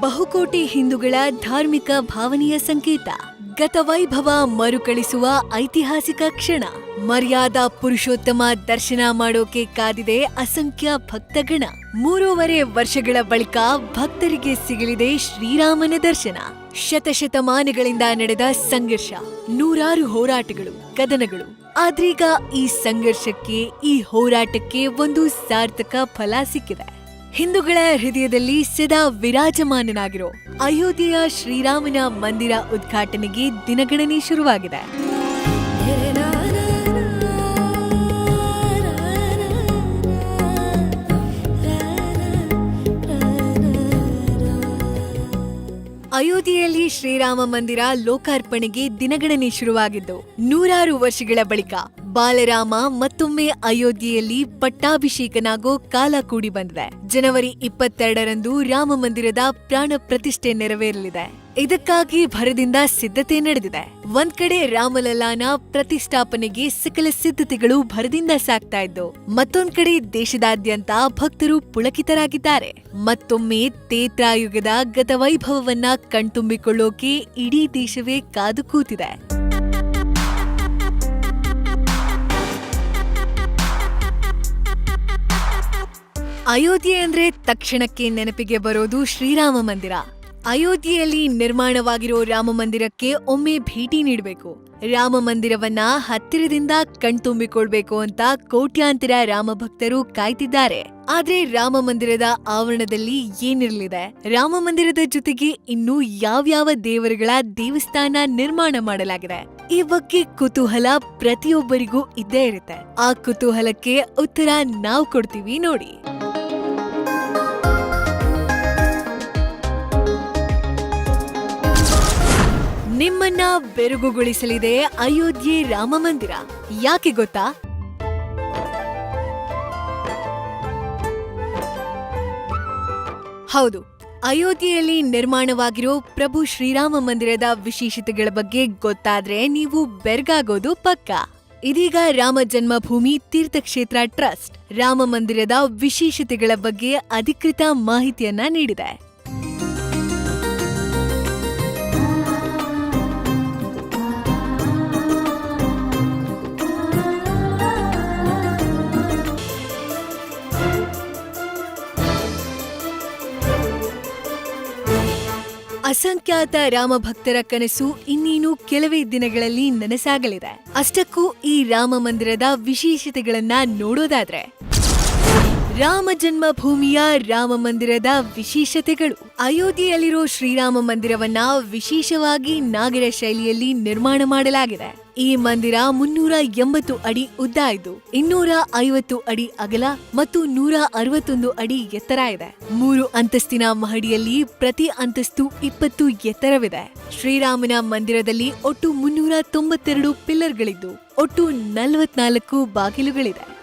ಬಹುಕೋಟಿ ಹಿಂದೂಗಳ ಧಾರ್ಮಿಕ ಭಾವನೆಯ ಸಂಕೇತ. ಗತವೈಭವ ಮರುಕಳಿಸುವ ಐತಿಹಾಸಿಕ ಕ್ಷಣ. ಮರ್ಯಾದಾ ಪುರುಷೋತ್ತಮ ದರ್ಶನ ಮಾಡೋಕೆ ಕಾದಿದೆ ಅಸಂಖ್ಯ ಭಕ್ತಗಣ. ಮೂರೂವರೆ ವರ್ಷಗಳ ಬಳಿಕ ಭಕ್ತರಿಗೆ ಸಿಗಲಿದೆ ಶ್ರೀರಾಮನ ದರ್ಶನ. ಶತಶತಮಾನಗಳಿಂದ ನಡೆದ ಸಂಘರ್ಷ. ನೂರಾರು ಹೋರಾಟಗಳು, ಕದನಗಳು. ಆದ್ರೀಗ ಈ ಸಂಘರ್ಷಕ್ಕೆ, ಈ ಹೋರಾಟಕ್ಕೆ ಒಂದು ಸಾರ್ಥಕ ಫಲ ಸಿಕ್ಕಿದೆ. ಹಿಂದೂಗಳ ಹೃದಯದಲ್ಲಿ ಸದಾ ವಿರಾಜಮಾನನಾಗಿರೋ ಅಯೋಧ್ಯೆಯ ಶ್ರೀರಾಮನ ಮಂದಿರ ಉದ್ಘಾಟನೆಗೆ ದಿನಗಣನೆ ಶುರುವಾಗಿದೆ. ಶ್ರೀರಾಮ ಮಂದಿರ ಲೋಕಾರ್ಪಣೆಗೆ ದಿನಗಣನೆ ಶುರುವಾಗಿದ್ದು ನೂರಾರು ವರ್ಷಗಳ ಬಳಿಕ ಬಾಲರಾಮ ಮತ್ತೊಮ್ಮೆ ಅಯೋಧ್ಯೆಯಲ್ಲಿ ಪಟ್ಟಾಭಿಷೇಕನಾಗೋ ಕಾಲ ಕೂಡಿ ಬಂದಿದೆ. ಜನವರಿ ಇಪ್ಪತ್ತೆರಡರಂದು ರಾಮ ಮಂದಿರದ ಪ್ರಾಣ ಪ್ರತಿಷ್ಠೆ ನೆರವೇರಲಿದೆ. ಇದಕ್ಕಾಗಿ ಭರದಿಂದ ಸಿದ್ಧತೆ ನಡೆದಿದೆ. ಒಂದ್ ಕಡೆ ರಾಮಲಲ್ಲಾನ ಪ್ರತಿಷ್ಠಾಪನೆಗೆ ಸಕಲ ಸಿದ್ಧತೆಗಳು ಭರದಿಂದ ಸಾಕ್ತಾ ಇದ್ದು, ಮತ್ತೊಂದ್ ಕಡೆ ದೇಶದಾದ್ಯಂತ ಭಕ್ತರು ಪುಳಕಿತರಾಗಿದ್ದಾರೆ. ಮತ್ತೊಮ್ಮೆ ತೇತ್ರಾಯುಗದ ಗತವೈಭವವನ್ನ ಕಣ್ತುಂಬಿಕೊಳ್ಳೋಕೆ ಇಡೀ ದೇಶವೇ ಕಾದು ಕೂತಿದೆ. ಅಯೋಧ್ಯೆ ಅಂದ್ರೆ ತಕ್ಷಣಕ್ಕೆ ನೆನಪಿಗೆ ಬರೋದು ಶ್ರೀರಾಮ ಮಂದಿರ. ಅಯೋಧ್ಯೆಯಲ್ಲಿ ನಿರ್ಮಾಣವಾಗಿರೋ ರಾಮ ಮಂದಿರಕ್ಕೆ ಒಮ್ಮೆ ಭೇಟಿ ನೀಡಬೇಕು. ರಾಮ ಮಂದಿರವನ್ನ ಹತ್ತಿರದಿಂದ ಕಣ್ತುಂಬಿಕೊಳ್ಬೇಕು ಅಂತ ಕೋಟ್ಯಾಂತರ ರಾಮ ಭಕ್ತರು ಕಾಯ್ತಿದ್ದಾರೆ. ಆದ್ರೆ ರಾಮ ಮಂದಿರದ ಆವರಣದಲ್ಲಿ ಏನಿರಲಿದೆ? ರಾಮ ಮಂದಿರದ ಜೊತೆಗೆ ಇನ್ನು ಯಾವ್ಯಾವ ದೇವರುಗಳ ದೇವಸ್ಥಾನ ನಿರ್ಮಾಣ ಮಾಡಲಾಗಿದೆ? ಈ ಬಗ್ಗೆ ಕುತೂಹಲ ಪ್ರತಿಯೊಬ್ಬರಿಗೂ ಇದ್ದೇ ಇರುತ್ತೆ. ಆ ಕುತೂಹಲಕ್ಕೆ ಉತ್ತರ ನಾವು ಕೊಡ್ತೀವಿ ನೋಡಿ. ನಿಮ್ಮನ್ನ ಬೆರಗುಗೊಳಿಸಲಿದೆ ಅಯೋಧ್ಯೆ ರಾಮ ಮಂದಿರ. ಯಾಕೆ ಗೊತ್ತಾ? ಹೌದು, ಅಯೋಧ್ಯೆಯಲ್ಲಿ ನಿರ್ಮಾಣವಾಗಿರೋ ಪ್ರಭು ಶ್ರೀರಾಮ ಮಂದಿರದ ವಿಶೇಷತೆಗಳ ಬಗ್ಗೆ ಗೊತ್ತಾದ್ರೆ ನೀವು ಬೆರ್ಗಾಗೋದು ಪಕ್ಕ. ಇದೀಗ ರಾಮ ಜನ್ಮಭೂಮಿ ತೀರ್ಥಕ್ಷೇತ್ರ ಟ್ರಸ್ಟ್ ರಾಮ ಮಂದಿರದ ವಿಶೇಷತೆಗಳ ಬಗ್ಗೆ ಅಧಿಕೃತ ಮಾಹಿತಿಯನ್ನ ನೀಡಿದೆ. ಅಸಂಖ್ಯಾತ ರಾಮಭಕ್ತರ ಕನಸು ಇನ್ನೇನು ಕೆಲವೇ ದಿನಗಳಲ್ಲಿ ನನಸಾಗಲಿದೆ. ಅಷ್ಟಕ್ಕೂ ಈ ರಾಮ ಮಂದಿರದ ವಿಶೇಷತೆಗಳನ್ನ ನೋಡೋದಾದ್ರೆ ರಾಮ ಜನ್ಮಭೂಮಿಯ ರಾಮ ಮಂದಿರದ ವಿಶೇಷತೆಗಳು. ಅಯೋಧ್ಯೆಯಲ್ಲಿರೋ ಶ್ರೀರಾಮ ಮಂದಿರವನ್ನ ವಿಶೇಷವಾಗಿ ನಾಗರ ಶೈಲಿಯಲ್ಲಿ ನಿರ್ಮಾಣ ಮಾಡಲಾಗಿದೆ. ಈ ಮಂದಿರ ಮುನ್ನೂರ ಎಂಬತ್ತು ಅಡಿ ಉದ್ದ ಇದ್ದು ಇನ್ನೂರ ಐವತ್ತು ಅಡಿ ಅಗಲ ಮತ್ತು ನೂರ ಅರವತ್ತೊಂದು ಅಡಿ ಎತ್ತರ ಇದೆ. ಮೂರು ಅಂತಸ್ತಿನ ಮಹಡಿಯಲ್ಲಿ ಪ್ರತಿ ಅಂತಸ್ತು ಇಪ್ಪತ್ತು ಎತ್ತರವಿದೆ. ಶ್ರೀರಾಮನ ಮಂದಿರದಲ್ಲಿ ಒಟ್ಟು ಮುನ್ನೂರ ತೊಂಬತ್ತೆರಡು ಪಿಲ್ಲರ್ಗಳಿದ್ದು, ಒಟ್ಟು ನಲವತ್ನಾಲ್ಕು ಬಾಗಿಲುಗಳಿದೆ.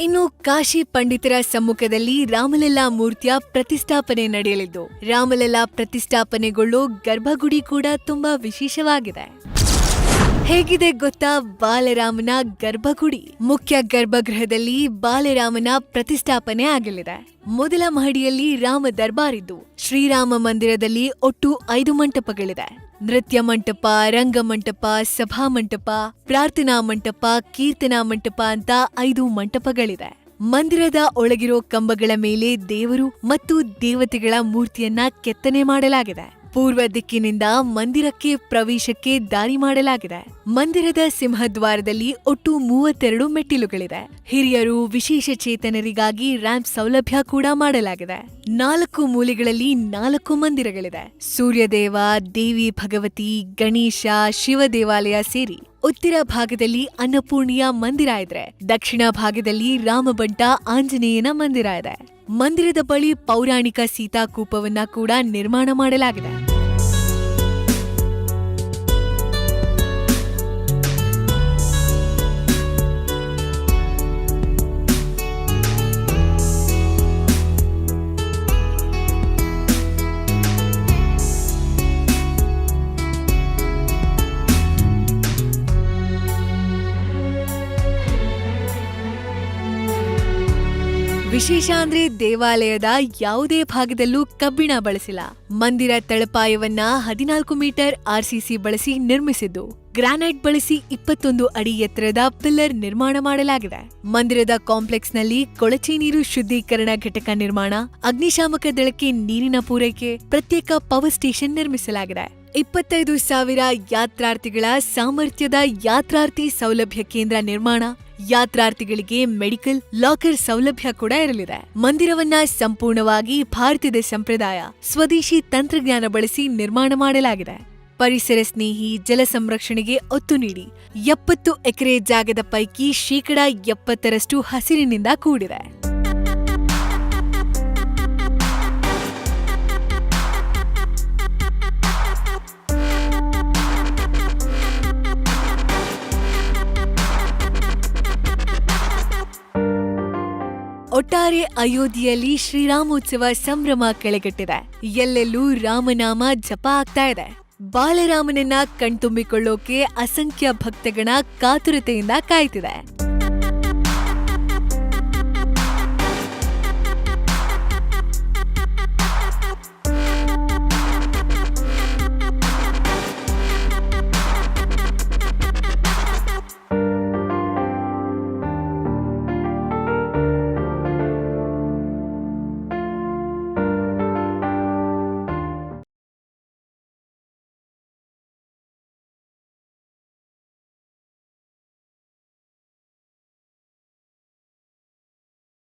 ಇನ್ನು ಕಾಶಿ ಪಂಡಿತರ ಸಮ್ಮುಖದಲ್ಲಿ ರಾಮಲಲ್ಲಾ ಮೂರ್ತಿಯ ಪ್ರತಿಷ್ಠಾಪನೆ ನಡೆಯಲಿದ್ದು, ರಾಮಲಲ್ಲಾ ಪ್ರತಿಷ್ಠಾಪನೆಗೊಳ್ಳೋ ಗರ್ಭಗುಡಿ ಕೂಡ ತುಂಬಾ ವಿಶೇಷವಾಗಿದೆ. ಹೇಗಿದೆ ಗೊತ್ತಾ? ಬಾಲರಾಮನ ಗರ್ಭಗುಡಿ. ಮುಖ್ಯ ಗರ್ಭಗೃಹದಲ್ಲಿ ಬಾಲರಾಮನ ಪ್ರತಿಷ್ಠಾಪನೆ ಆಗಲಿದೆ. ಮೊದಲ ಮಹಡಿಯಲ್ಲಿ ರಾಮ ದರ್ಬಾರಿದ್ದು, ಶ್ರೀರಾಮ ಮಂದಿರದಲ್ಲಿ ಒಟ್ಟು ಐದು ಮಂಟಪಗಳಿದೆ. ನೃತ್ಯ ಮಂಟಪ ರಂಗಮಂಟಪ ಸಭಾ ಮಂಟಪ, ಪ್ರಾರ್ಥನಾ ಮಂಟಪ, ಕೀರ್ತನಾ ಮಂಟಪ ಅಂತ ಐದು ಮಂಟಪಗಳಿದೆ ಮಂದಿರದ ಒಳಗಿರೋ ಕಂಬಗಳ ಮೇಲೆ ದೇವರು ಮತ್ತು ದೇವತೆಗಳ ಮೂರ್ತಿಯನ್ನ ಕೆತ್ತನೆ ಮಾಡಲಾಗಿದೆ. ಪೂರ್ವ ದಿಕ್ಕಿನಿಂದ ಮಂದಿರಕ್ಕೆ ಪ್ರವೇಶಕ್ಕೆ ದಾರಿ ಮಾಡಲಾಗಿದೆ. ಮಂದಿರದ ಸಿಂಹದ್ವಾರದಲ್ಲಿ ಒಟ್ಟು ಮೂವತ್ತೆರಡು ಮೆಟ್ಟಿಲುಗಳಿದೆ ಹಿರಿಯರು ವಿಶೇಷ ಚೇತನರಿಗಾಗಿ ರ್ಯಾಂಪ್ ಸೌಲಭ್ಯ ಕೂಡ ಮಾಡಲಾಗಿದೆ. ನಾಲ್ಕು ಮೂಲೆಗಳಲ್ಲಿ ನಾಲ್ಕು ಮಂದಿರಗಳಿದೆ ಸೂರ್ಯದೇವ, ದೇವಿ ಭಗವತಿ, ಗಣೇಶ, ಶಿವ ದೇವಾಲಯ ಸೇರಿ ಉತ್ತರ ಭಾಗದಲ್ಲಿ ಅನ್ನಪೂರ್ಣಿಯ ಮಂದಿರ ಇದ್ರೆ, ದಕ್ಷಿಣ ಭಾಗದಲ್ಲಿ ರಾಮಬಂಟ ಆಂಜನೇಯನ ಮಂದಿರ ಇದೆ. ಮಂದಿರದ ಬಳಿ ಪೌರಾಣಿಕ ಸೀತಾಕೂಪವನ್ನ ಕೂಡ ನಿರ್ಮಾಣ ಮಾಡಲಾಗಿದೆ. ವಿಶೇಷ ದೇವಾಲಯದ ಯಾವುದೇ ಭಾಗದಲ್ಲೂ ಕಬ್ಬಿಣ ಬಳಸಿಲ್ಲ. ಮಂದಿರ ತಳಪಾಯವನ್ನ ಹದಿನಾಲ್ಕು ಮೀಟರ್ ಆರ್ಸಿಸಿ ಬಳಸಿ ನಿರ್ಮಿಸಿದ್ದು. ಗ್ರಾನೈಟ್ ಬಳಸಿ ಇಪ್ಪತ್ತೊಂದು ಅಡಿ ಎತ್ತರದ ಪಿಲ್ಲರ್ ನಿರ್ಮಾಣ ಮಾಡಲಾಗಿದೆ. ಮಂದಿರದ ಕಾಂಪ್ಲೆಕ್ಸ್ನಲ್ಲಿ ಕೊಳಚೆ ನೀರು ಶುದ್ಧೀಕರಣ ಘಟಕ ನಿರ್ಮಾಣ, ಅಗ್ನಿಶಾಮಕ ದಳಕ್ಕೆ ನೀರಿನ ಪೂರೈಕೆ, ಪ್ರತ್ಯೇಕ ಪವರ್ ಸ್ಟೇಷನ್ ನಿರ್ಮಿಸಲಾಗಿದೆ. ಇಪ್ಪತ್ತೈದು ಸಾವಿರ ಯಾತ್ರಾರ್ಥಿಗಳ ಸಾಮರ್ಥ್ಯದ ಯಾತ್ರಾರ್ಥಿ ಸೌಲಭ್ಯ ಕೇಂದ್ರ ನಿರ್ಮಾಣ. ಯಾತ್ರಾರ್ಥಿಗಳಿಗೆ ಮೆಡಿಕಲ್ ಲಾಕರ್ ಸೌಲಭ್ಯ ಕೂಡ ಇರಲಿದೆ. ಮಂದಿರವನ್ನ ಸಂಪೂರ್ಣವಾಗಿ ಭಾರತದ ಸಂಪ್ರದಾಯ, ಸ್ವದೇಶಿ ತಂತ್ರಜ್ಞಾನ ಬಳಸಿ ನಿರ್ಮಾಣ ಮಾಡಲಾಗಿದೆ. ಪರಿಸರ ಸ್ನೇಹಿ ಜಲ ಸಂರಕ್ಷಣೆಗೆ ಒತ್ತು ನೀಡಿ. ಎಪ್ಪತ್ತು ಎಕರೆ ಜಾಗದ ಪೈಕಿ ಶೇಕಡಾ ಎಪ್ಪತ್ತರಷ್ಟು ಹಸಿರಿನಿಂದ ಕೂಡಿದೆ. ಒಟ್ಟಾರೆ ಅಯೋಧ್ಯೆಯಲ್ಲಿ ಶ್ರೀರಾಮೋತ್ಸವ ಸಂಭ್ರಮ ಕೆಳಗಟ್ಟಿದೆ. ಎಲ್ಲೆಲ್ಲೂ ರಾಮನಾಮ ಜಪ ಆಗ್ತಾ ಇದೆ. ಬಾಲರಾಮನನ್ನ ಕಣ್ತುಂಬಿಕೊಳ್ಳೋಕೆ ಅಸಂಖ್ಯ ಭಕ್ತಗಣ ಕಾತುರತೆಯಿಂದ ಕಾಯ್ತಿದೆ.